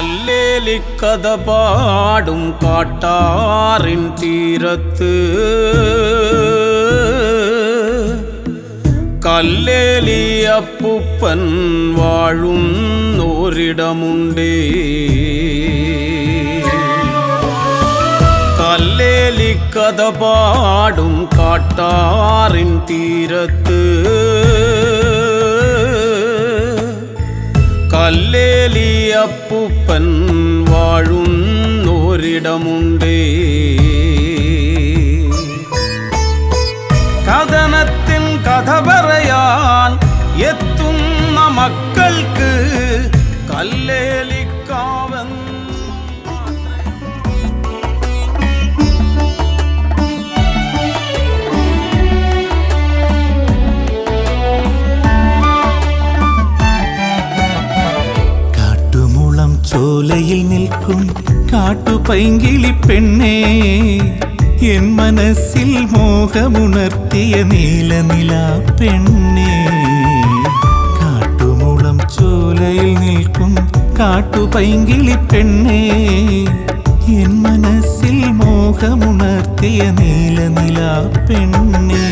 அல்லேலி கதபாடும் காட்டாரின் தீரத்து. கல்லேலி அப்புப்பன் வாழும் ஓரிடமுண்டே. கல்லேலி கதபாடும் காட்டாரின் தீரத்து. வேலி அப்புப்பன் வாழும் ஓரிடமுண்டே கதனத்தின் கதவரையான் எத்தும் மக்களுக்கு கல்லேலிக்காவ ചോലയിൽ നിൽക്കും കാട്ടുപൈങ്കിളി പെണ്ണേ എൻ മനസ്സിൽ മോഹമുണർത്തിയ നീലനില പെണ്ണേ. കാട്ടുമുളം ചോലയിൽ നിൽക്കും കാട്ടുപൈങ്കിളി പെണ്ണേ എൻ മനസ്സിൽ മോഹമുണർത്തിയ നീലനില പെണ്ണേ.